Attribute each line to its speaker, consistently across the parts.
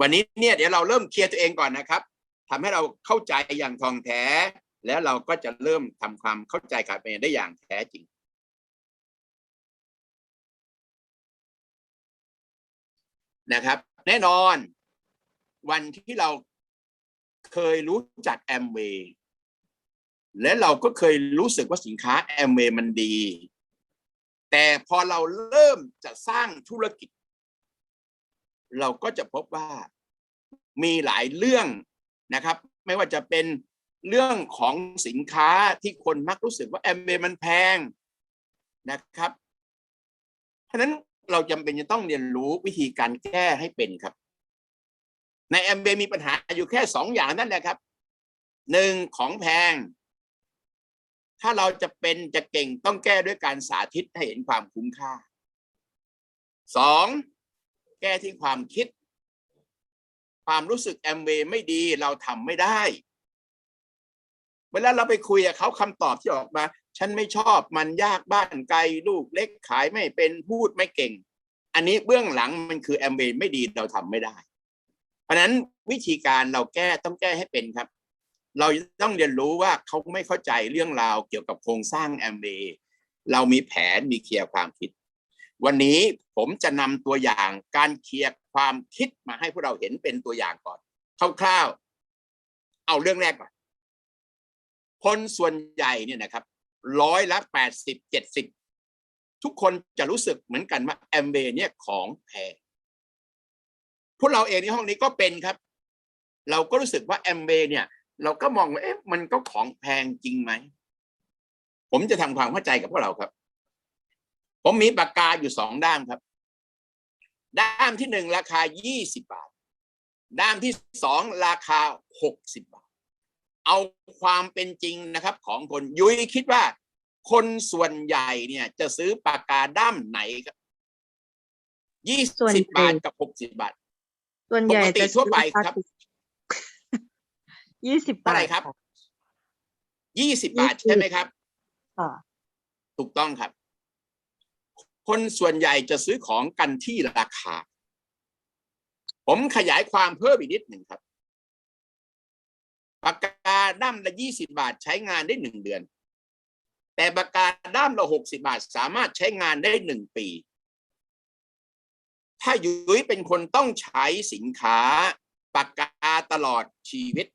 Speaker 1: วันนี้เนี่ยเดี๋ยวเราเริ่มเคลียร์ตัวเองก่อนนะครับทำให้เราเข้าใจอย่างทองแท้ แล้วเราก็จะเริ่มทำความเข้าใจการเป็นได้อย่างแท้จริง นะครับ แน่นอน วันที่เราเคยรู้จักแอมเวย์และเราก็เคยรู้สึกว่าสินค้าแอมเวย์มันดี แต่พอเราเริ่มจะสร้างธุรกิจ เราก็จะพบว่า มีหลายเรื่องนะครับ ไม่ว่าจะเป็นเรื่องของสินค้าที่คนมักรู้สึกว่าแอมเบมันแพงนะครับ เพราะนั้นเราจำเป็นจะต้องเรียนรู้วิธีการแก้ให้เป็นครับ ในแอมเบมีปัญหาอยู่แค่สองอย่างนั่นแหละครับหนึ่งของแพง ถ้าเราจะเป็นจะเก่งต้องแก้ด้วยการสาธิตให้เห็นความคุ้มค่าสองแก้ที่ความคิด ความรู้สึกแอมเวย์ไม่ดีเราทำไม่ได้ เวลาเราไปคุยกับเขาคำตอบที่ออกมา ฉันไม่ชอบมันยากบ้านไกลลูกเล็กขายไม่เป็นพูดไม่เก่ง อันนี้เบื้องหลังมันคือแอมเวย์ไม่ดีเราทำไม่ได้ เพราะฉะนั้นวิธีการเราแก้ต้องแก้ให้เป็นครับ เราต้องเรียนรู้ว่าเขาไม่เข้าใจเรื่องราวเกี่ยวกับโครงสร้างแอมเวย์เรามีแผนมีเคลียร์ความคิด วันนี้ผมจะนำตัวอย่างการเคลียร์ความคิดมาให้พวกเราเห็นเป็นตัวอย่างก่อนคร่าวๆ เอาเรื่องแรกก่อน คนส่วนใหญ่เนี่ยนะครับร้อยละแปดสิบเจ็ดสิบทุกคนจะรู้สึกเหมือนกันว่าแอมเบเนี่ยของแพงพวกเราเองในห้องนี้ก็เป็นครับ เราก็รู้สึกว่าแอมเบเนี่ย เราก็มองว่าเอ๊ะมันก็ของแพงจริงไหม ผมจะทำความเข้าใจกับพวกเราครับ ผมมีปากกาอยู่สองด้ามครับ ด้ามที่หนึ่งราคายี่สิบาท ด้ามที่สองราคาหกสิบาท เอาความเป็นจริงนะครับ ของคนยุ้ยคิดว่า คนส่วนใหญ่เนี่ย จะซื้อปากกาด้ามไหนครับยี่
Speaker 2: ส่วน
Speaker 1: สิบ
Speaker 2: ใหญ่
Speaker 1: บาทกับหกสิบาท
Speaker 2: ส่วนใหญ่
Speaker 1: ปกติ
Speaker 2: จะ
Speaker 1: ทั่วไปครับ
Speaker 2: ยี่สิบ
Speaker 1: เท่า
Speaker 2: บา
Speaker 1: ไหร่
Speaker 2: ท
Speaker 1: ครับะยี่สิบบาท
Speaker 2: 20
Speaker 1: ใช่ไหมครับ
Speaker 2: ค่ะ
Speaker 1: ถูกต้องครับ คนส่วนใหญ่จะซื้อของกันที่ราคา ผมขยายความเพิ่มอีกนิดหนึ่งครับปากกาด้ามละยี่สิบาทใช้งานได้หนึ่งเดือน แต่ปากกาด้ามละหกสิบาทสามารถใช้งานได้หนึ่งปี ถ้ายุ้ยเป็นคนต้องใช้สินค้าปากกาตลอดชีวิต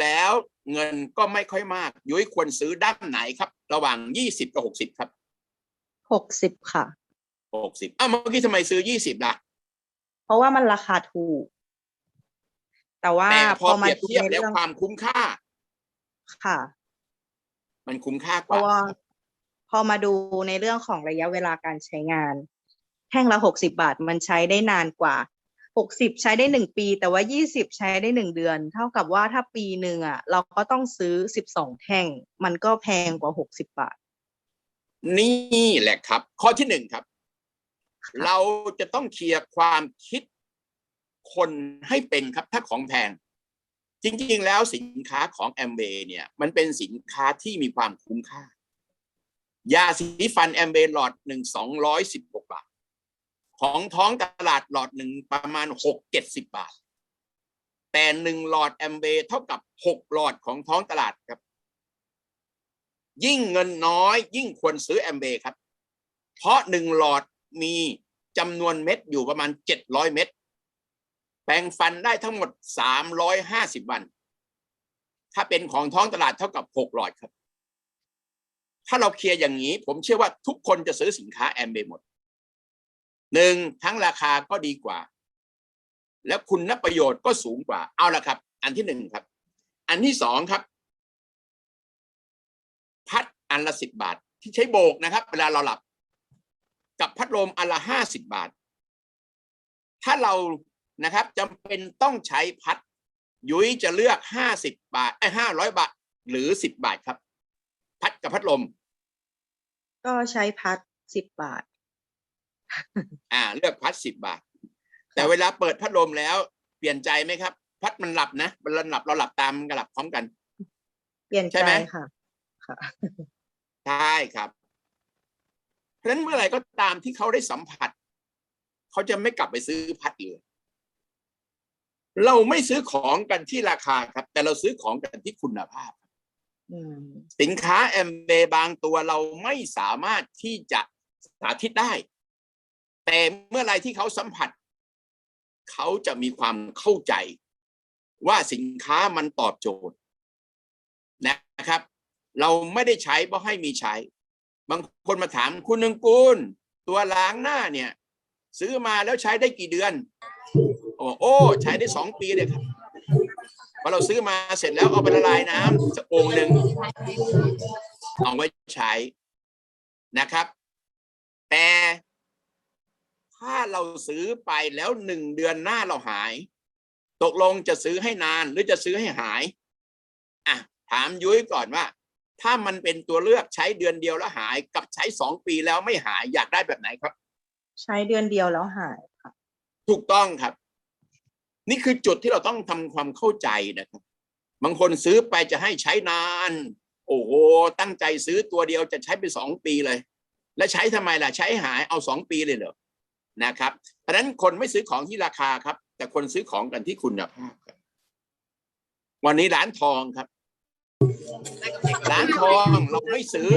Speaker 1: แล้วเงินก็ไม่ค่อยมาก ยุ้ยควรซื้อด้ามไหนครับ ระหว่างยี่สิบกับหกสิบครับ
Speaker 2: หกสิบค่ะ
Speaker 1: หกสิบอ้าวเมื่อกี้ทำไมซื้อยี่สิบล่ะ
Speaker 2: เพราะว่ามันราคาถูก แต่ว่า
Speaker 1: แต่พ
Speaker 2: พ
Speaker 1: อ
Speaker 2: อ
Speaker 1: เป
Speaker 2: มา
Speaker 1: รียบ
Speaker 2: ดู
Speaker 1: เทียบ
Speaker 2: ใน
Speaker 1: แล้ว
Speaker 2: เรื่อง
Speaker 1: ความคุ้มค่า
Speaker 2: ค่ะ
Speaker 1: มันคุ้มค่าก
Speaker 2: เพ
Speaker 1: ว่า
Speaker 2: ราะว่าพอมาดูในเรื่องของระยะเวลาการใช้งานแท่งละหกสิบาทมันใช้ได้นานกว่าหกสิบใช้ได้หนึ่งปี แต่ว่ายี่สิบใช้ได้หนึ่งเดือน เท่ากับว่าถ้าปีหนึ่งอะ เราก็ต้องซื้อสิบสองแท่ง มันก็แพงกว่าหกสิบาท
Speaker 1: นี่แหละครับ ข้อที่หนึ่งครับ เราจะต้องเคลียร์ความคิดคนให้เป็นครับ ถ้าของแพง จริง ๆ แล้วสินค้าของแอมเบเนี่ย มันเป็นสินค้าที่มีความคุ้มค่า ยาสีฟันแอมเบหลอดหนึ่งสองร้อยสิบหกบาท ของท้องตลาดหลอดหนึ่งประมาณหกเจ็ดสิบบาท แต่หนึ่งหลอดแอมเบเท่ากับหกหลอดของท้องตลาดครับ ยิ่งเงินน้อย ยิ่งควรซื้อแอมเบครับ เพราะหนึ่งหลอดมีจำนวนเม็ดอยู่ประมาณเจ็ดร้อยเม็ดแปรงฟันได้ทั้งหมดสามร้อยห้าสิบวัน ถ้าเป็นของท้องตลาดเท่ากับหกหลอดครับ ถ้าเราเคลียร์อย่างนี้ ผมเชื่อว่าทุกคนจะซื้อสินค้าแอมเบหมดหนึ่งทั้งราคาก็ดีกว่า แล้วคุณนประโยชน์ก็สูงกว่าเอาละครับ อันที่หนึ่งครับ อันที่สองครับ พัดอันละสิบบาท ที่ใช้โบกนะครับ เวลาเราหลับ กับพัดลมอันละห้าสิบบาท ถ้าเรานะครับจำเป็นต้องใช้พัด ยุ้ยจะเลือกห้าสิบบาทไอ้ห้าร้อยบาท หรือสิบบาทครับ พัดกับพัดลม
Speaker 2: ก็ใช้พัดสิบบาท
Speaker 1: อ่า เลือกพัดสิบบาท แต่เวลาเปิดพัดลมแล้วเปลี่ยนใจไหมครับ พัดมันหลับนะเวลาหลับเราหลับตามมันก็หลับพร้อมกัน
Speaker 2: เปลี่ยน
Speaker 1: ใช่
Speaker 2: ใจ
Speaker 1: ไหม
Speaker 2: ค่ะ ค่ะ
Speaker 1: ใช่ครับ เพราะฉะนั้นเมื่อไหร่ก็ตามที่เขาได้สัมผัส เขาจะไม่กลับไปซื้อพัดอีกเลยเราไม่ซื้อของกันที่ราคาครับ แต่เราซื้อของกันที่คุณภาพ
Speaker 2: อืม
Speaker 1: สินค้าแอมเบบางตัวเราไม่สามารถที่จะสาธิตได้ แต่เมื่อไรที่เขาสัมผัส เขาจะมีความเข้าใจ ว่าสินค้ามันตอบโจทย์นะครับ เราไม่ได้ใช้เพราะให้มีใช้ บางคนมาถามคุณนึงกูล ตัวล้างหน้าเนี่ย ซื้อมาแล้วใช้ได้กี่เดือนโอ้โอ้ ใช้ได้สองปีเลยครับพอเราซื้อมาเสร็จแล้วเอาไปละลายน้ำสักองค์หนึ่งเอาไว้ใช้นะครับ แต่ถ้าเราซื้อไปแล้วหนึ่งเดือนหน้าเราหาย ตกลงจะซื้อให้นานหรือจะซื้อให้หายอะถามยุ้ยก่อนว่า ถ้ามันเป็นตัวเลือกใช้เดือนเดียวแล้วหายกับใช้สองปีแล้วไม่หายอยากได้แบบไหนครับ
Speaker 2: ใช้เดือนเดียวแล้วหายค่ะ
Speaker 1: ถูกต้องครับ นี่คือจุดที่เราต้องทำความเข้าใจนะครับ บางคนซื้อไปจะให้ใช้นาน โอ้โหตั้งใจซื้อตัวเดียวจะใช้ไปสองปีเลย แล้วใช้ทำไมล่ะใช้หายเอาสองปีเลยเหรอนะครับ เพราะฉะนั้นคนไม่ซื้อของที่ราคาครับ แต่คนซื้อของกันที่คุณภาพครับวันนี้ร้านทองครับ ร้านทองเราไม่ซื้อ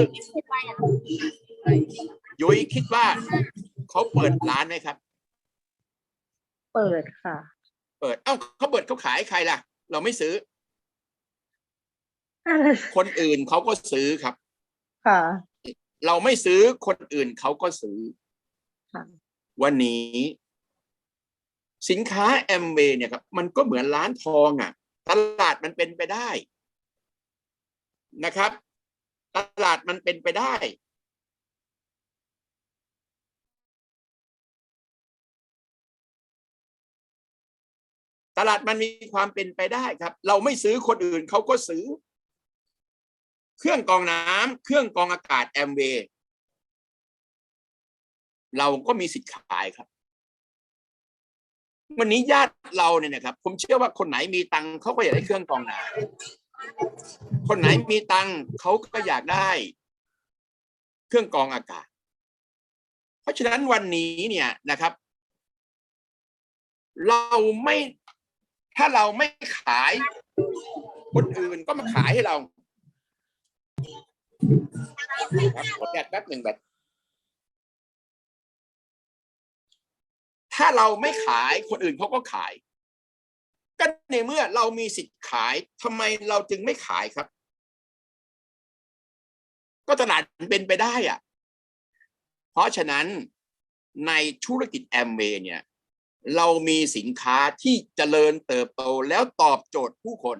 Speaker 1: ยุ้ยคิดว่าเขาเปิดร้านไหมครับ
Speaker 2: เปิดค่ะ
Speaker 1: เปิด เอ้าเขาเปิดเขาขายใครล่ะ เราไม่ซื้อ คนอื่นเขาก็ซื้อครับ
Speaker 2: ค่ะ
Speaker 1: เราไม่ซื้อคนอื่นเขาก็ซื้อ
Speaker 2: ค่ะ
Speaker 1: วันนี้ สินค้าแอมเวย์เนี่ยครับ มันก็เหมือนร้านทองอะ ตลาดมันเป็นไปได้ นะครับ ตลาดมันเป็นไปได้ตลาดมันมีความเป็นไปได้ครับ เราไม่ซื้อคนอื่นเขาก็ซื้อ เครื่องกรองน้ำเครื่องกรองอากาศแอมเวย์เราก็มีสิทธิ์ขายครับ วันนี้ญาติเราเนี่ยนะครับ ผมเชื่อว่าคนไหนมีตังเขาก็อยากได้เครื่องกรองน้ำ คนไหนมีตังค์เขาก็อยากได้ เครื่องกรองอากาศ เพราะฉะนั้นวันนี้เนี่ยนะครับ เราไม่ถ้าเราไม่ขายคนอื่นก็มาขายให้เราครับขอแกะแป๊บหนึ่งแบบถ้าเราไม่ขายคนอื่นเขาก็ขาย ก็ในเมื่อเรามีสิทธิ์ขายทำไมเราจึงไม่ขายครับ ก็ตลาดเป็นไปได้อะเพราะฉะนั้นในธุรกิจแอมเวย์เนี่ย เรามีสินค้าที่เจริญเติบโตแล้วตอบโจทย์ผู้คน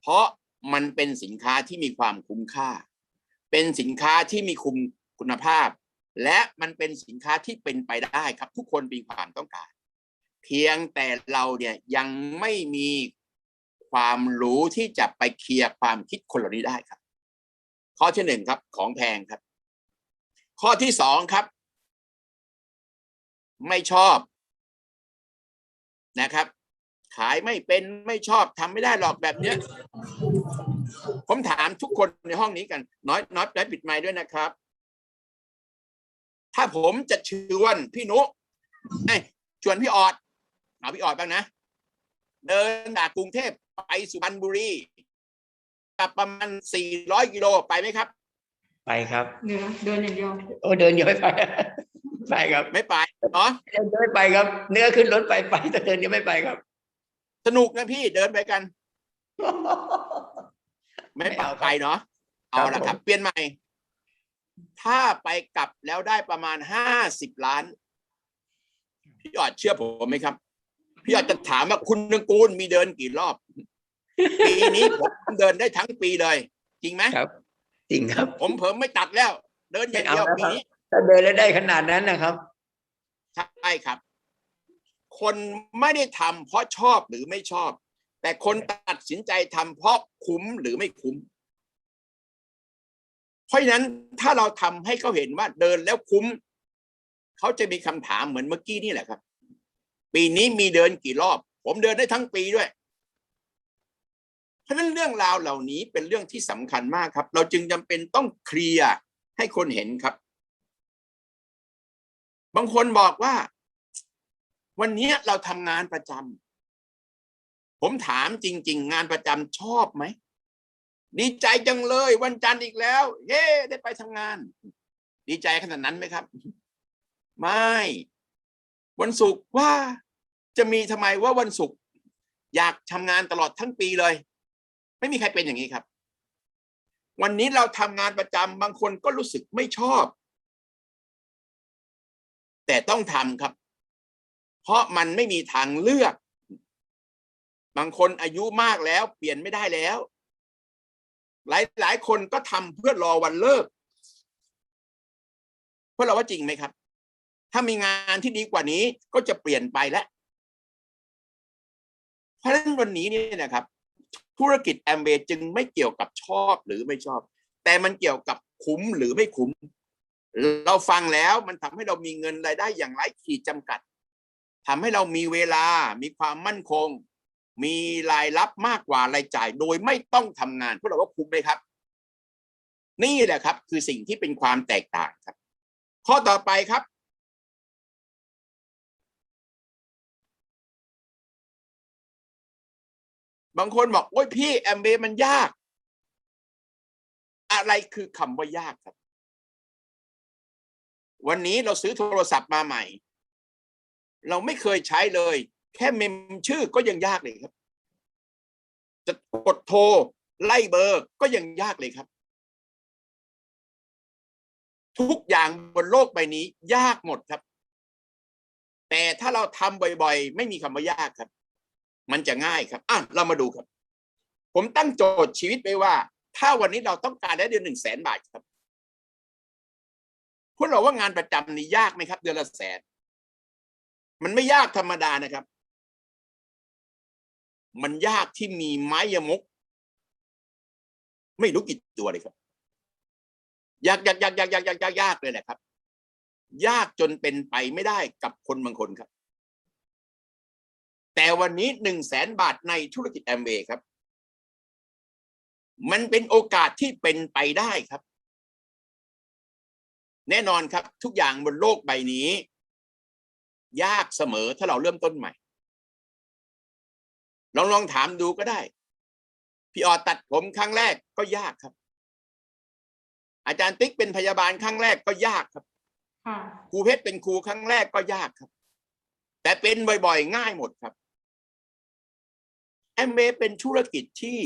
Speaker 1: เพราะมันเป็นสินค้าที่มีความคุ้มค่า เป็นสินค้าที่มีคุณคุณภาพ และมันเป็นสินค้าที่เป็นไปได้ครับ ทุกคนมีความต้องการ เพียงแต่เราเนี่ยยังไม่มีความรู้ที่จะไปเคลียร์ความคิดคนเหล่านี้ได้ครับ ข้อที่หนึ่งครับ ของแพงครับ ข้อที่สองครับ ไม่ชอบนะครับ ขายไม่เป็นไม่ชอบทำไม่ได้หรอกแบบเนี้ยผมถามทุกคนในห้องนี้กัน น้อยน้อยและปิดไมค์ด้วยนะครับ ถ้าผมจะชวนพี่นุชวนพี่ออด เอาพี่ออดบ้างนะ เดินจากกรุงเทพไปสุพรรณบุรีกลับประมาณสี่ร้อยกิโลไปไหมครับ
Speaker 3: ไปครับ
Speaker 4: เนื้อเดินอย่างเดียว
Speaker 3: โอ้เดินยังไม่ไป ไปครับ
Speaker 1: ไม่ไปเนาะ
Speaker 3: เดินยังไม่ไปครับ เนื้อขึ้นรถไปไปแต่เดินยังไม่ไปครับ
Speaker 1: สนุกนะพี่เดินไปกัน ไม่
Speaker 3: ไม่เอาครับ
Speaker 1: ไปเนาะเอา
Speaker 3: ครับ
Speaker 1: ละครับ
Speaker 3: ผม
Speaker 1: เปลี่ยนใหม่ ถ้าไปกลับแล้วได้ประมาณห้าสิบล้าน พี่ออดเชื่อผมไหมครับ พี่ออดจะถามว่าคุณนึงกูลมีเดินกี่รอบ ปีนี้ผมเดินได้ทั้งปีเลย จริงไหม
Speaker 3: ครับ จริงครับ
Speaker 1: ผมเพิ่มไม่ตัดแล้ว เดินอย่างเดียว
Speaker 3: ไม่เอาแล้ว
Speaker 1: ปี
Speaker 3: ครับ
Speaker 1: นี้
Speaker 3: ถ้าเดินแล้วได้ขนาดนั้นนะครับ
Speaker 1: ใช่ครับ คนไม่ได้ทำเพราะชอบหรือไม่ชอบ แต่คนตัดสินใจทำเพราะคุ้มหรือไม่คุ้ม เพราะฉะนั้นถ้าเราทำให้เขาเห็นว่าเดินแล้วคุ้ม เขาจะมีคำถามเหมือนเมื่อกี้นี่แหละครับ ปีนี้มีเดินกี่รอบ ผมเดินได้ทั้งปีด้วย เพราะฉะนั้นเรื่องราวเหล่านี้เป็นเรื่องที่สำคัญมากครับ เราจึงจำเป็นต้องเคลียร์ให้คนเห็นครับ บางคนบอกว่า วันนี้เราทำงานประจำผมถามจริง ๆ งานประจำชอบไหมดีใจจังเลยวันจันทร์อีกแล้ว เย้ได้ไปทำงาน ดีใจขนาดนั้นไหมครับ ไม่ วันศุกร์ว่าจะมีทำไมว่าวันศุกร์อยากทำงานตลอดทั้งปีเลย ไม่มีใครเป็นอย่างนี้ครับ วันนี้เราทำงานประจำบางคนก็รู้สึกไม่ชอบ แต่ต้องทำครับ เพราะมันไม่มีทางเลือก บางคนอายุมากแล้วเปลี่ยนไม่ได้แล้ว หลายหลายคนก็ทำเพื่อรอวันเลิกเพราะเราว่าจริงไหมครับ ถ้ามีงานที่ดีกว่านี้ก็จะเปลี่ยนไปแล้วเพราะฉะนั้นวันนี้เนี่ยนะครับ ธุรกิจแอมเบจึงไม่เกี่ยวกับชอบหรือไม่ชอบ แต่มันเกี่ยวกับคุ้มหรือไม่คุ้ม เราฟังแล้วมันทำให้เรามีเงินรายได้อย่างไร้ขีดจำกัดทำให้เรามีเวลา มีความมั่นคง มีรายรับมากกว่ารายจ่ายโดยไม่ต้องทำงานพวกเราว่าคุ้มไหมครับ นี่แหละครับ คือสิ่งที่เป็นความแตกต่างครับ ข้อต่อไปครับ บางคนบอกโอ้ยพี่แอมเบมันยาก อะไรคือคำว่ายากครับ วันนี้เราซื้อโทรศัพท์มาใหม่ เราไม่เคยใช้เลย แค่เมมชื่อก็ยังยากเลยครับ จะกดโทร ไล่เบอร์ก็ยังยากเลยครับ ทุกอย่างบนโลกใบนี้ ยากหมดครับ แต่ถ้าเราทำบ่อย ๆ ไม่มีคำว่ายากครับ มันจะง่ายครับอะเรามาดูครับ ผมตั้งโจทย์ชีวิตไปว่า ถ้าวันนี้เราต้องการได้เดือนหนึ่งแสนบาทครับพวกเราว่างานประจำนี่ยากไหมครับ เดือนละแสน มันไม่ยากธรรมดานะครับ มันยากที่มีไม้ยมก ไม่รู้กี่ตัวเลยครับยากยากยากยากยากยากยากยากเลยแหละครับ ยากจนเป็นไปไม่ได้กับคนบางคนครับ แต่วันนี้หนึ่งแสนบาทในธุรกิจแอมเวย์ครับ มันเป็นโอกาสที่เป็นไปได้ครับ แน่นอนครับ ทุกอย่างบนโลกใบนี้ ยากเสมอถ้าเราเริ่มต้นใหม่ ลองลองถามดูก็ได้ พี่ออตัดผมครั้งแรกก็ยากครับ อาจารย์ติ๊กเป็นพยาบาลครั้งแรกก็ยากครับ
Speaker 4: ค่ะ
Speaker 1: ครูเพชรเป็นครูครั้งแรกก็ยากครับ แต่เป็นบ่อยๆ ง่ายหมดครับแอ มเบเป็นธุรกิจที่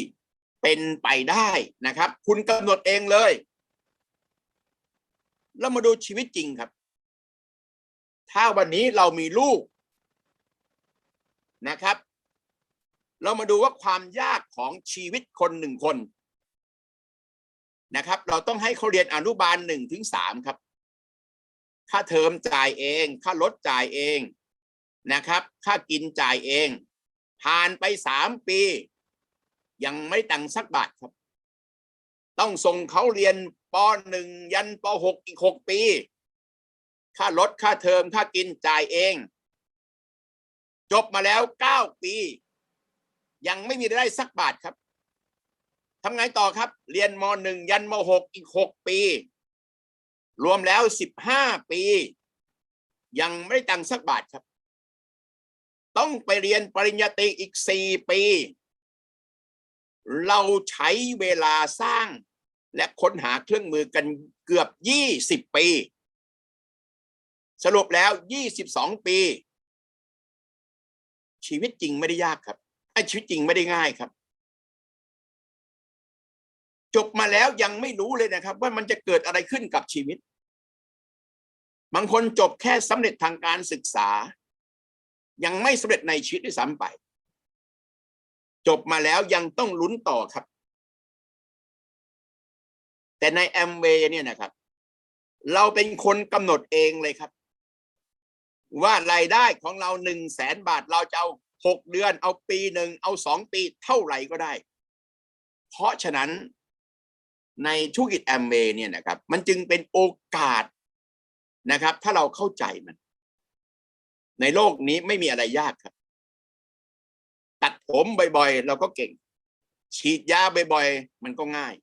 Speaker 1: เป็นไปได้นะครับ คุณกำหนดเองเลยเรามาดูชีวิตจริงครับ ถ้าวันนี้เรามีลูกนะครับ เรามาดูว่าความยากของชีวิตคนหนึ่งคนนะครับ เราต้องให้เขาเรียนอนุบาลหนึ่งถึงสามครับ ค่าเทอมจ่ายเอง ค่ารถจ่ายเองนะครับ ค่ากินจ่ายเอง ผ่านไปสามปี ยังไม่ตังค์สักบาทครับ ต้องส่งเขาเรียนปหนึ่งยันปหกอีกหกปี ค่ารถค่าเทอมค่ากินจ่ายเอง จบมาแล้วเก้าปี ยังไม่มีได้สักบาทครับทำไงต่อครับ เรียนมหนึ่งยันมหกอีกหกปี รวมแล้วสิบห้าปี ยังไม่ได้ตังค์สักบาทครับ ต้องไปเรียนปริญญาตรีอีกสี่ปี เราใช้เวลาสร้างและค้นหาเครื่องมือกันเกือบยี่สิบปี สรุปแล้วยี่สิบสองปี ชีวิตจริงไม่ได้ยากครับไอ้ชีวิตจริงไม่ได้ง่ายครับ จบมาแล้วยังไม่รู้เลยนะครับ ว่ามันจะเกิดอะไรขึ้นกับชีวิต บางคนจบแค่สำเร็จทางการศึกษา ยังไม่สำเร็จในชีวิตด้วยซ้ำไป จบมาแล้วยังต้องลุ้นต่อครับ แต่ในแอมเวย์เนี่ยนะครับ เราเป็นคนกำหนดเองเลยครับ ว่ารายได้ของเราหนึ่งแสนบาทเราจะเอาหกเดือน เอาปีหนึ่งเอาสองปีเท่าไหร่ก็ได้ เพราะฉะนั้นในธุรกิจแอมเวย์เนี่ยนะครับ มันจึงเป็นโอกาสนะครับ ถ้าเราเข้าใจมัน ในโลกนี้ไม่มีอะไรยากครับ ตัดผมบ่อยๆ เราก็เก่ง ฉีดยาบ่อยๆ มันก็ง่าย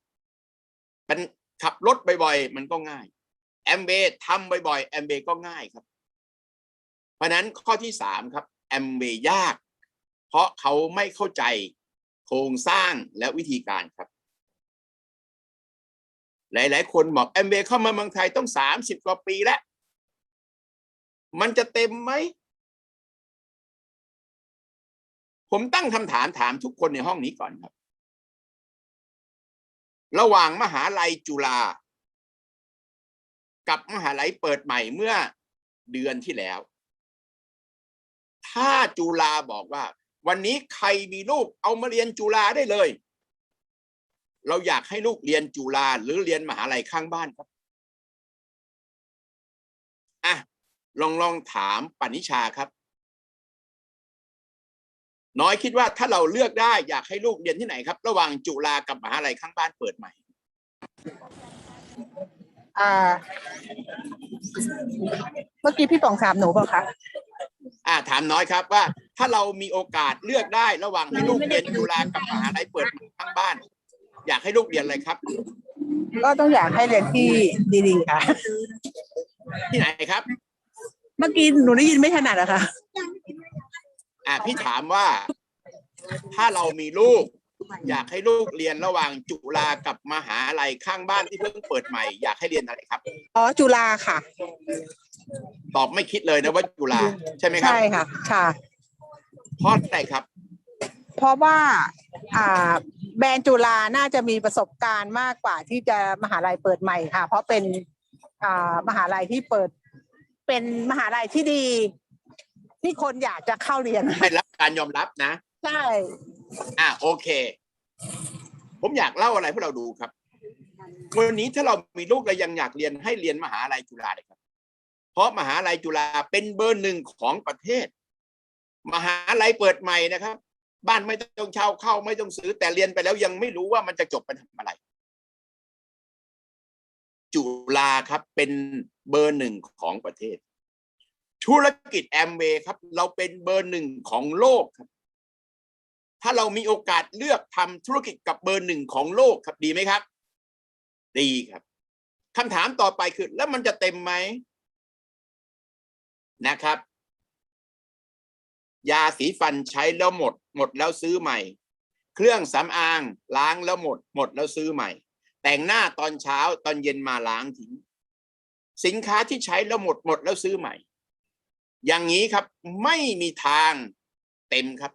Speaker 1: เป็นขับรถบ่อยๆ มันก็ง่าย แอมเบทำบ่อยๆ แอมเบก็ง่ายครับ เพราะนั้นข้อที่สามครับแอมเบยาก เพเพราะเขาไม่เข้าใจโครงสร้างและวิธีการครับ หลาย ๆ คนบอกแอมเบเข้ามาเมืองไทยต้องสามสิบกว่าปีแล้ว มันจะเต็มไหม ผมตั้งคำถามถามทุกคนในห้องนี้ก่อนครับ ระหว่างมหาลัยจุฬากับมหาลัยเปิดใหม่เมื่อเดือนที่แล้ว ถ้าจุฬาบอกว่า วันนี้ใครมีลูกเอามาเรียนจุฬาได้เลย เราอยากให้ลูกเรียนจุฬาหรือเรียนมหาลัยข้างบ้านครับอะลองลองถามปณิชาครับ น้อยคิดว่าถ้าเราเลือกได้อยากให้ลูกเรียนที่ไหนครับ ระหว่างจุฬากับมหาลัยข้างบ้านเปิดใหม่
Speaker 4: อ่าเมื่อกี้พี่ป๋องถามหนูเปล่าคะ
Speaker 1: อ่าถามน้อยครับว่า ถ้าเรามีโอกาสเลือกได้ระหว่างให้ลูกเรียนจุฬากับมหาลัยเปิดใหม่ข้างบ้าน อยากให้ลูกเรียนอะไรครับ
Speaker 4: ก็ต้องอยากให้เรียนที่ดีๆค่ะ
Speaker 1: ที่ไหนครับ
Speaker 4: เมื่อกี้หนูได้ยินไม่ถนัดอะค่ะ
Speaker 1: อ่าพี่ถามว่า ถ้าเรามีลูก อยากให้ลูกเรียนระหว่างจุฬากับมหาลัยข้างบ้านที่เพิ่งเปิดใหม่ อยากให้เรียนอะไรครับ
Speaker 4: อ๋อจุฬาค่ะ
Speaker 1: ตอบไม่คิดเลยนะว่าจุฬาใช่ไหมครับ
Speaker 4: ใช่ค่ะ ค่ะ
Speaker 1: เพราะอะไรครับ
Speaker 4: เพราะว่าอ่าแบรนด์จุฬาน่าจะมีประสบการณ์มากกว่าที่จะมหาลัยเปิดใหม่ค่ะ เพราะเป็นอ่ามหาลัยที่เปิด เป็นมหาลัยที่ดี ที่คนอยากจะเข้าเรียน
Speaker 1: ได้รับการยอมรับนะ
Speaker 4: ใช่
Speaker 1: อ่าโอเค ผมอยากเล่าอะไรให้เราดูครับวันนี้ถ้าเรามีลูกเรายังอยากเรียนให้เรียนมหาลัยจุฬาเลยครับ เพราะมหาลัยจุฬาเป็นเบอร์หนึ่งของประเทศ มหาลัยเปิดใหม่นะครับ บ้านไม่ต้องเช่าเข้าไม่ต้องซื้อ แต่เรียนไปแล้วยังไม่รู้ว่ามันจะจบไปทำอะไร จุฬาครับเป็นเบอร์หนึ่งของประเทศ ธุรกิจแอมเวย์ครับ เราเป็นเบอร์หนึ่งของโลกครับ ถ้าเรามีโอกาสเลือกทำธุรกิจกับเบอร์หนึ่งของโลกครับดีไหมครับ ดีครับคำถามต่อไปคือ แล้วมันจะเต็มไหมนะครับ ยาสีฟันใช้แล้วหมด หมดแล้วซื้อใหม่ เครื่องสำอางล้างแล้วหมด หมดแล้วซื้อใหม่ แต่งหน้าตอนเช้าตอนเย็นมาล้างทิ้งสินค้าที่ใช้แล้วหมดหมดแล้วซื้อใหม่ อย่างนี้ครับไม่มีทางเต็มครับ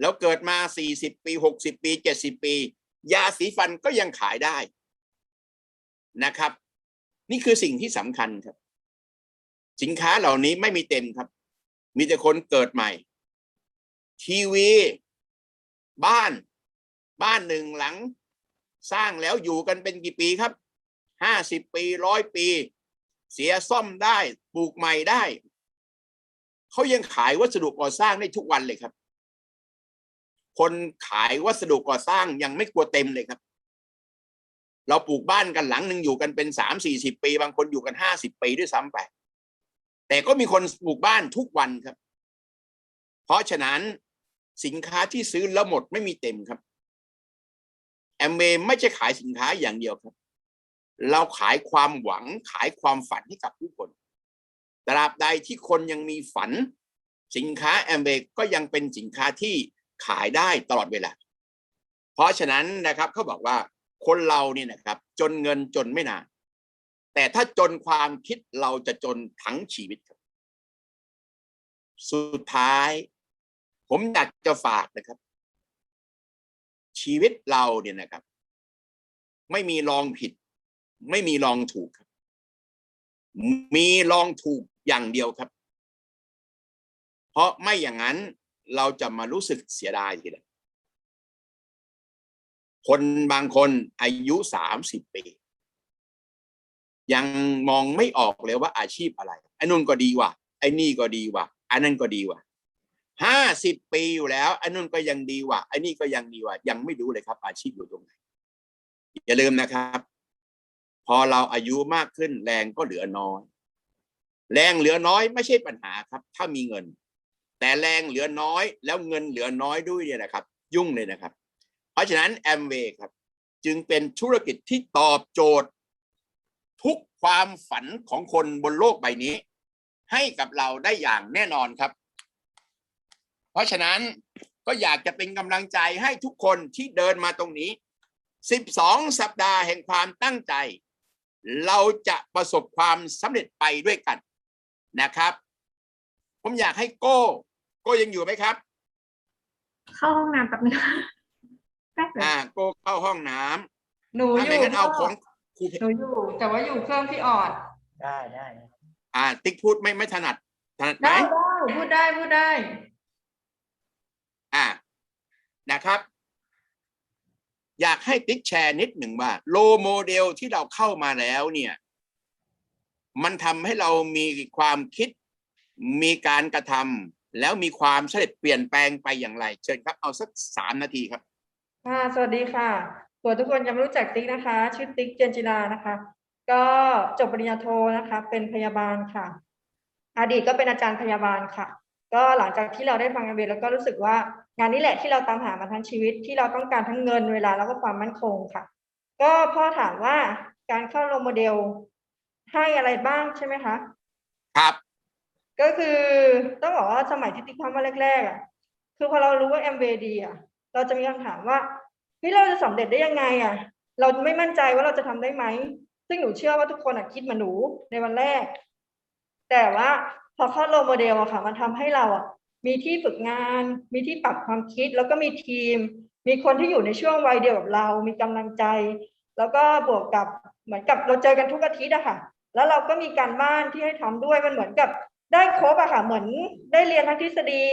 Speaker 1: แล้วเกิดมา40ปี60ปี70ปี ยาสีฟันก็ยังขายได้นะครับ นี่คือสิ่งที่สำคัญครับ สินค้าเหล่านี้ไม่มีเต็มครับ มีแต่คนเกิดใหม่ ทีวี บ้าน บ้านหนึ่งหลัง สร้างแล้วอยู่กันเป็นกี่ปีครับห้าสิบปีร้อยปี เสียซ่อมได้ ปลูกใหม่ได้เขายังขายวัสดุก่อสร้างได้ทุกวันเลยครับ คนขายวัสดุก่อสร้างยังไม่กลัวเต็มเลยครับ เราปลูกบ้านกันหลังหนึ่งอยู่กันเป็นสามสี่สิบปี บางคนอยู่กันห้าสิบปีด้วยซ้ำไปแต่ก็มีคนปลูกบ้านทุกวันครับ เพราะฉะนั้นสินค้าที่ซื้อแล้วหมดไม่มีเต็มครับแอมเมไม่ใช่ขายสินค้าอย่างเดียวครับ เราขายความหวังขายความฝันให้กับผู้คน ตราบใดที่คนยังมีฝัน สินค้าแอมเบก็ยังเป็นสินค้าที่ขายได้ตลอดเวลา เพราะฉะนั้นนะครับเขาบอกว่าคนเราเนี่ยนะครับ จนเงินจนไม่นาน แต่ถ้าจนความคิดเราจะจนทั้งชีวิตครับสุดท้าย ผมอยากจะฝากนะครับ ชีวิตเราเนี่ยนะครับ ไม่มีลองผิด ไม่มีลองถูก มีลองถูกอย่างเดียวครับ เพราะไม่อย่างนั้นเราจะมารู้สึกเสียดายทีหลังคนบางคนอายุสามสิบปี ยังมองไม่ออกเลยว่าอาชีพอะไรไอ้นู่นก็ดีว่ะไอ้นี่ก็ดีว่ะอันนั้นก็ดีว่ะห้าสิบปีอยู่แล้วไอ้นู่นก็ยังดีว่ะไอ้นี่ก็ยังดีว่ะยังไม่รู้เลยครับ อาชีพอยู่ตรงไหนอย่าลืมนะครับ อเราอายุมากขึ้น แรงก็เหลือน้อย แรงเหลือน้อยไม่ใช่ปัญหาครับ ถ้ามีเงิน แต่แรงเหลือน้อย แล้วเงินเหลือน้อยด้วยเนี่ยนะครับ ยุ่งเลยนะครับ เพราะฉะนั้นแอมเวย์ครับ จึงเป็นธุรกิจที่ตอบโจทย์ ทุกความฝันของคนบนโลกใบนี้ ให้กับเราได้อย่างแน่นอนครับ เพราะฉะนั้นก็อยากจะเป็นกำลังใจให้ทุกคนที่เดินมาตรงนี้ 12 สัปดาห์แห่งความตั้งใจ เราจะประสบความสำเร็จไปด้วยกันนะครับ ผมอยากให้โก้ โก้ยังอยู่ไหมครับ
Speaker 5: เข้าห้องน้ำแป๊บนึงแป๊บเดียว
Speaker 1: อ่า โก้เข้าห้องน้ำ
Speaker 5: หนู
Speaker 1: ถ้า
Speaker 5: อ
Speaker 1: ไม่
Speaker 5: ยู่
Speaker 1: งั้นเอาของครูเพ
Speaker 5: หนูอยู่ แต่ว่าอยู่เครื่องพี่ออด
Speaker 3: ได้ได้
Speaker 1: อ่า ติ๊กพูดไม่ไม่ถนัดถนัดไหม
Speaker 5: ได้ได้พูดได้พูดได้
Speaker 1: อ่านะครับ อยากให้ติ๊กแชร์นิดหนึ่งว่าโลโมเดลที่เราเข้ามาแล้วเนี่ยมันทำให้เรามีความคิดมีการกระทำแล้วมีความสำเร็จเปลี่ยนแปลงไปอย่างไร เชิญครับเอาสักสามนาทีครับ
Speaker 5: ค่ะสวัสดีค่ะเผื่อทุกคนยังไม่รู้จักติ๊กนะคะ ชื่อติ๊กเจนจิลานะคะ ก็จบปริญญาโทนะคะ เป็นพยาบาลค่ะ อดีตก็เป็นอาจารย์พยาบาลค่ะ ก็หลังจากที่เราได้ฟังงานเรียนแล้วก็รู้สึกว่างานนี้แหละที่เราตามหามาทั้งชีวิตที่เราต้องการทั้งเงินเวลาแล้วก็ความมั่นคงค่ะ ก็พ่อถามว่าการเข้าโรลโมเดลให้อะไรบ้างใช่ไหมคะ
Speaker 1: ครับ
Speaker 5: ก็คือต้องบอกว่าสมัยที่ติ๊กทำมาแรกๆอะคือพอเรารู้ว่า m v ดีอะเราจะมีคำถามว่าเฮ้ยเราจะสำเร็จได้ยังไงอะ เราไม่มั่นใจว่าเราจะทำได้ไหมซึ่งหนูเชื่อว่าทุกคนอะคิดเหมาหนูในวันแรก แต่ว่า พอเข้าโรลโมเดลอะค่ะ มันทำให้เราอะมีที่ฝึกงาน มีที่ปรับความคิด แล้วก็มีทีม มีคนที่อยู่ในช่วงวัยเดียวกับเรา มีกำลังใจ แล้วก็บวกกับเหมือนกับเราเจอกันทุกอาทิตย์อะค่ะ แล้วเราก็มีการบ้านที่ให้ทำด้วย มันเหมือนกับได้ครบอะค่ะ เหมือนได้เรียนทั้งทฤษฎี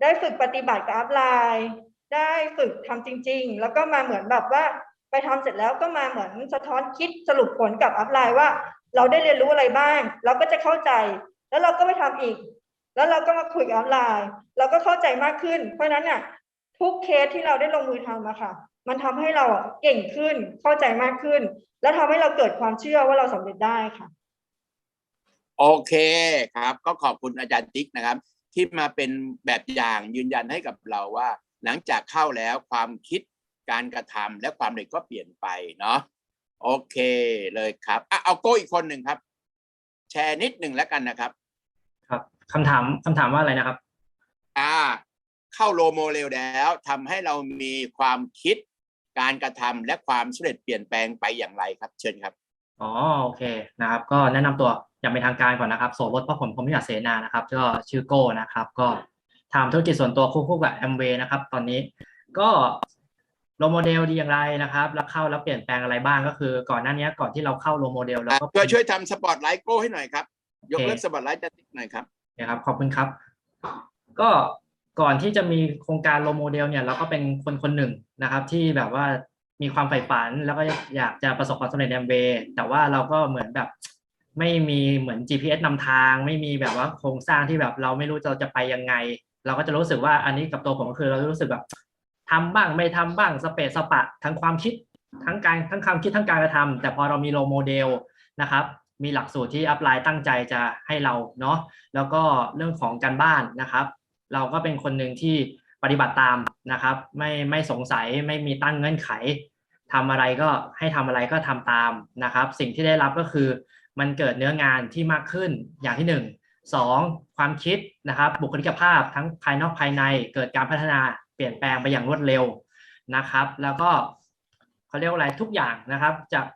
Speaker 5: ได้ฝึกปฏิบัติกับอัพไลน์ ได้ฝึกทำจริง ๆ แล้วก็มาเหมือนแบบว่าไปทำเสร็จแล้วก็มาเหมือนสะท้อนคิดสรุปผลกับอัพไลน์ว่า เราได้เรียนรู้อะไรบ้าง เราก็จะเข้าใจ แล้วเราก็ไปทำอีก แล้วเราก็มาคุยกับอัพไลน์ เราก็เข้าใจมากขึ้น เพราะฉะนั้นเนี่ยทุกเคสที่เราได้ลงมือทำอะค่ะ มันทำให้เราเก่งขึ้น เข้าใจมากขึ้น และทำให้เราเกิดความเชื่อว่าเราสำเร็จได้ค่ะ
Speaker 1: โอเคครับ ก็ขอบคุณอาจารย์ติ๊กนะครับ ที่มาเป็นแบบอย่างยืนยันให้กับเราว่า หลังจากเข้าแล้วความคิดการกระทำและความเด็กก็เปลี่ยนไปเนาะโอเคเลยครับอะเอาโก้อีกคนหนึ่งครับ แชร์นิดหนึ่งแล้วกันนะครับ
Speaker 6: ครับคำถามคำถามว่าอะไรนะครับ
Speaker 1: อ่า เข้าโลโมเลลแล้วทำให้เรามีความคิดการกระทำและความสำเร็จเปลี่ยนแปลงไปอย่างไรครับ เชิญครับ
Speaker 6: อ๋อโอเคนะครับ ก็แนะนำตัวอย่างเป็นทางการก่อนนะครับโสรถพระผลพรหมวิหารเสนานะครับ ก็ชื่อโก้นะครับ ก็ทำธุรกิจส่วนตัวควบคู่กับแอมเวนะครับ ตอนนี้ก็โลโมเดลดีอย่างไรนะครับ แล้วเข้าแล้วเปลี่ยนแปลงอะไรบ้างก็คือก่อนหน้านี้ก่อนที่เราเข้าโลโมเดลเรา
Speaker 1: อะ
Speaker 6: ก็
Speaker 1: ช่วยช่วยทำสปอตไลท์โก้ให้หน่อยครับ ยกเลิกสปอตไลท์จะติ๊กหน่อยครับ
Speaker 6: นะครับขอบคุณครับ ก็ก่อนที่จะมีโครงการโลโมเดลเนี่ยเราก็เป็นคนคนหนึ่งนะครับ ที่แบบว่ามีความใฝ่ฝันแล้วก็อยากจะประสบความสำเร็จในเวแต่ว่าเราก็เหมือนแบบไม่มีเหมือน GPS นำทาง ไม่มีแบบว่าโครงสร้างที่แบบเราไม่รู้เราจะไปยังไง เราก็จะรู้สึกว่าอันนี้กับตัวผมก็คือเรารู้สึกแบบทำบ้างไม่ทำบ้างสเปซสปะทั้งความคิดทั้งการทั้งความคิดทั้งการกระทำแต่พอเรามีโลโมเดลนะครับ มีหลักสูตรที่อัพไลน์ตั้งใจจะให้เราเนาะแล้วก็เรื่องของการบ้านนะครับ เราก็เป็นคนหนึ่งที่ปฏิบัติตามนะครับ ไม่ไม่สงสัยไม่มีตั้งเงื่อนไขทำอะไรก็ให้ทำอะไรก็ทำตามนะครับ สิ่งที่ได้รับก็คือมันเกิดเนื้องานที่มากขึ้นอย่างที่หนึ่งสองความคิดนะครับ บุคลิกภาพทั้งภายนอกภายในเกิดการพัฒนาเปลี่ยนแปลงไปอย่างรวดเร็วนะครับ แล้วก็เขาเรียกว่าอะไรทุกอย่างนะครับ จาก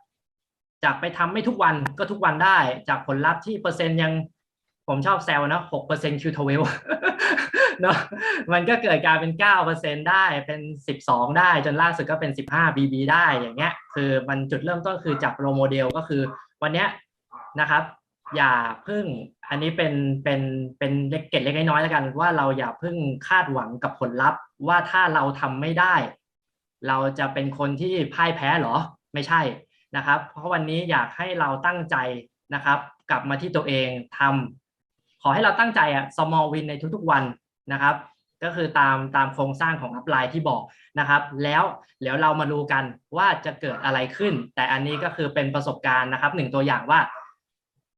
Speaker 6: จากไปทำไม่ทุกวันก็ทุกวันได้ จากผลลัพธ์ที่เปอร์เซ็นต์ยังผมชอบแซวนะหกเปอร์เซ็นต์คิวทเวลเนาะมันก็เกิดการเป็นเก้าเปอร์เซ็นต์ได้เป็นสิบสองได้จนล่าสุดก็เป็นสิบห้าบีบีได้อย่างเงี้ย คือมันจุดเริ่มต้นคือจากโรโมเดลก็คือวันเนี้ยนะครับ อย่าพึ่งอันนี้เป็นเป็นเป็นเล็กเก็ดเล็กน้อยแล้วกัน ว่าเราอย่าพึ่งคาดหวังกับผลลัพธ์ ว่าถ้าเราทำไม่ได้ เราจะเป็นคนที่พ่ายแพ้หรอ ไม่ใช่ นะครับ เพราะวันนี้อยากให้เราตั้งใจนะครับ กลับมาที่ตัวเองทำขอให้เราตั้งใจอะ small win ในทุกๆวันนะครับ ก็คือตามตามโครงสร้างของอัพไลน์ที่บอกนะครับ แล้วเดี๋ยวเรามาดูกันว่าจะเกิดอะไรขึ้น แต่อันนี้ก็คือเป็นประสบการณ์นะครับหนึ่งตัวอย่างว่า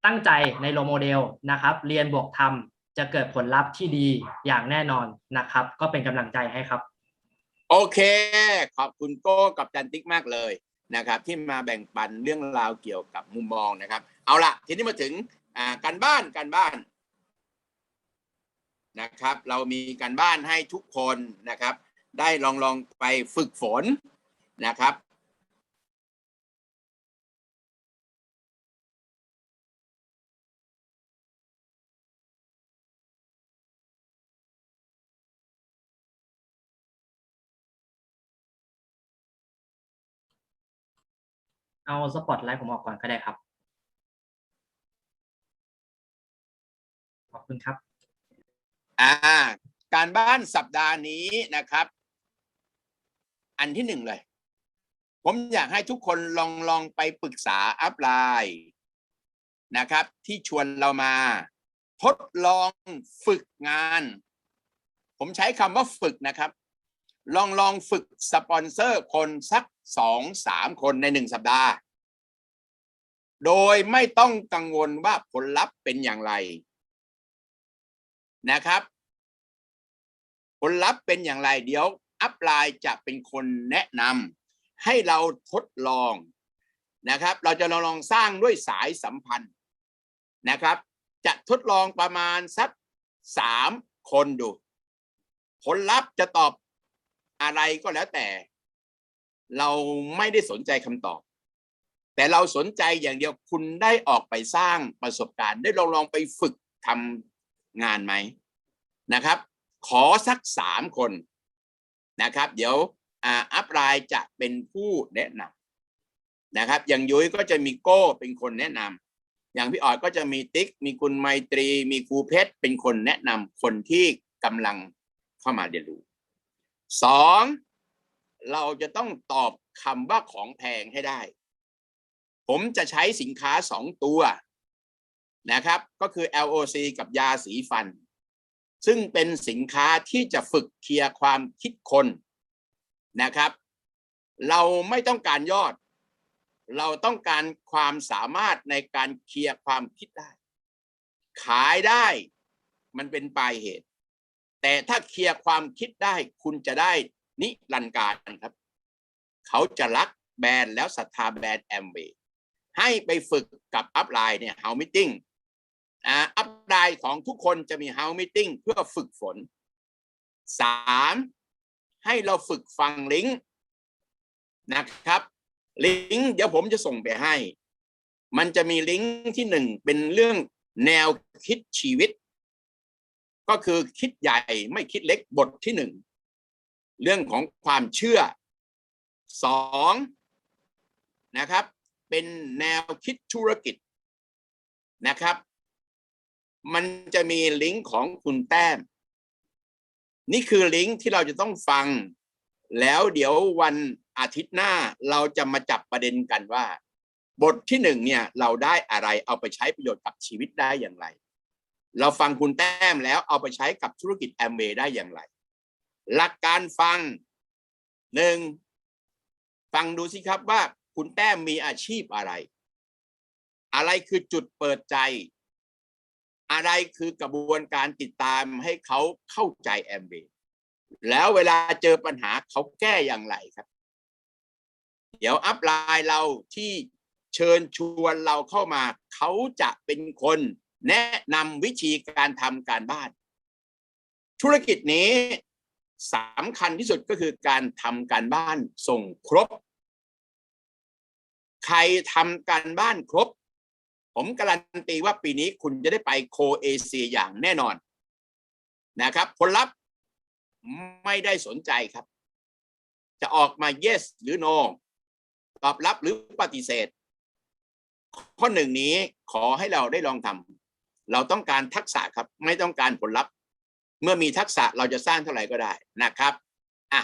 Speaker 6: ตั้งใจในโลโมเดลนะครับ เรียนบวกทำจะเกิดผลลัพธ์ที่ดีอย่างแน่นอนนะครับ ก็เป็นกำลังใจให้ครับ
Speaker 1: โอเค ขอบคุณโก้กับจันติ๊กมากเลย นะครับที่มาแบ่งปันเรื่องราวเกี่ยวกับมุมมองนะครับ เอาละทีนี้มาถึงการบ้านการบ้านนะครับ เรามีการบ้านให้ทุกคนนะครับ ได้ลองลองไปฝึกฝนนะครับ
Speaker 6: เอาสปอตไลท์ผมออกก่อนก็ได้ครับ ขอบคุณครับ
Speaker 1: อ่า การบ้านสัปดาห์นี้นะครับ อันที่หนึ่งเลย ผมอยากให้ทุกคนลองลองไปปรึกษาอัพไลน์นะครับ ที่ชวนเรามา ทดลองฝึกงาน ผมใช้คำว่าฝึกนะครับ ลองลองฝึกสปอนเซอร์คนสักสองสามคนในหนึ่งสัปดาห์ โดยไม่ต้องกังวลว่าผลลัพธ์เป็นอย่างไรนะครับ ผลลัพธ์เป็นอย่างไรเดี๋ยวอัพไลน์จะเป็นคนแนะนำให้เราทดลองนะครับ เราจะลองลองสร้างด้วยสายสัมพันธ์นะครับ จะทดลองประมาณสักสามคนดู ผลลัพธ์จะตอบ อะไรก็แล้วแต่ เราไม่ได้สนใจคำตอบ แต่เราสนใจอย่างเดียวคุณได้ออกไปสร้างประสบการณ์ ได้ลองลองไปฝึกทำงานไหมนะครับ ขอสักสามคนนะครับ เดี๋ยวอัพไลน์จะเป็นผู้แนะนำนะครับ อย่างยุ้ยก็จะมีโก้เป็นคนแนะนำอย่างพี่ออดก็จะมีติ๊ก มีคุณไมตรี มีครูเพชร เป็นคนแนะนำคนที่กำลังเข้ามาเรียนรู้ สองเราจะต้องตอบคำว่าของแพงให้ได้ ผมจะใช้สินค้าสองตัวนะครับ ก็คือ LOC กับยาสีฟัน ซึ่งเป็นสินค้าที่จะฝึกเคลียร์ความคิดคนนะครับ เราไม่ต้องการยอด เราต้องการความสามารถในการเคลียร์ความคิดได้ ขายได้มันเป็นปลายเหตุ แต่ถ้าเคลียร์ความคิดได้คุณจะได้นิรันดร์การครับ เขาจะรักแบรนด์แล้วศรัทธาแบรนด์แอมเวย์ให้ไปฝึกกับอัพไลน์เนี่ยเฮามิ g อ่าอัพไลน์ของทุกคนจะมีเฮามิ g เพื่อฝึกฝนสามให้เราฝึกฟังลิงก์นะครับ ลิงก์เดี๋ยวผมจะส่งไปให้ มันจะมีลิงก์ที่หนึ่งเป็นเรื่องแนวคิดชีวิต ก็คือคิดใหญ่ไม่คิดเล็กบทที่หนึ่งเรื่องของความเชื่อสองนะครับ เป็นแนวคิดธุรกิจนะครับ มันจะมีลิงก์ของคุณแต้ม นี่คือลิงก์ที่เราจะต้องฟัง แล้วเดี๋ยววันอาทิตย์หน้าเราจะมาจับประเด็นกันว่า บทที่หนึ่งเนี่ยเราได้อะไรเอาไปใช้ประโยชน์กับชีวิตได้อย่างไร เราฟังคุณแต้มแล้วเอาไปใช้กับธุรกิจแอมเวย์ได้อย่างไร หลักการฟังหนึ่งฟังดูสิครับว่าคุณแต้มมีอาชีพอะไร อะไรคือจุดเปิดใจ อะไรคือกระบวนการติดตามให้เขาเข้าใจแอมเบแล้วเวลาเจอปัญหาเขาแก้อย่างไรครับ เดี๋ยวอัพไลน์เราที่เชิญชวนเราเข้ามา เขาจะเป็นคน แนะนำวิธีการทำการบ้าน ธุรกิจนี้สำคัญที่สุดก็คือการทำการบ้านส่งครบ ใครทำการบ้านครบ ผมการันตีว่าปีนี้คุณจะได้ไปโคเอเชียอย่างแน่นอนนะครับผลลัพธ์ไม่ได้สนใจครับ จะออกมา yes หรือ no ตอบรับหรือปฏิเสธ ข้อหนึ่งนี้ขอให้เราได้ลองทำ เราต้องการทักษะครับไม่ต้องการผลลัพธ์ เมื่อมีทักษะเราจะสร้างเท่าไหร่ก็ได้นะครับอะ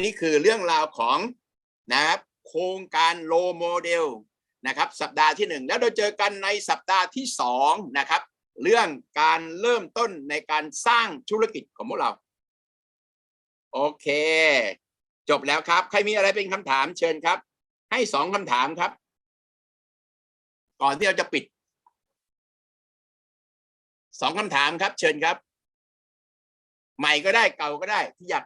Speaker 1: นี่คือเรื่องราวของนะครับโครงการโลโมเดลนะครับสัปดาห์ที่หนึ่งแล้วเราเจอกันในสัปดาห์ที่สองนะครับเรื่องการเริ่มต้นในการสร้างธุรกิจของพวกเรา โอเค จบแล้วครับ ใครมีอะไรเป็นคำถามเชิญครับ ให้สองคำถามครับ ก่อนที่เราจะปิด สองคำถามครับ เชิญครับ ใหม่ก็ได้เก่าก็ได้ที่อยาก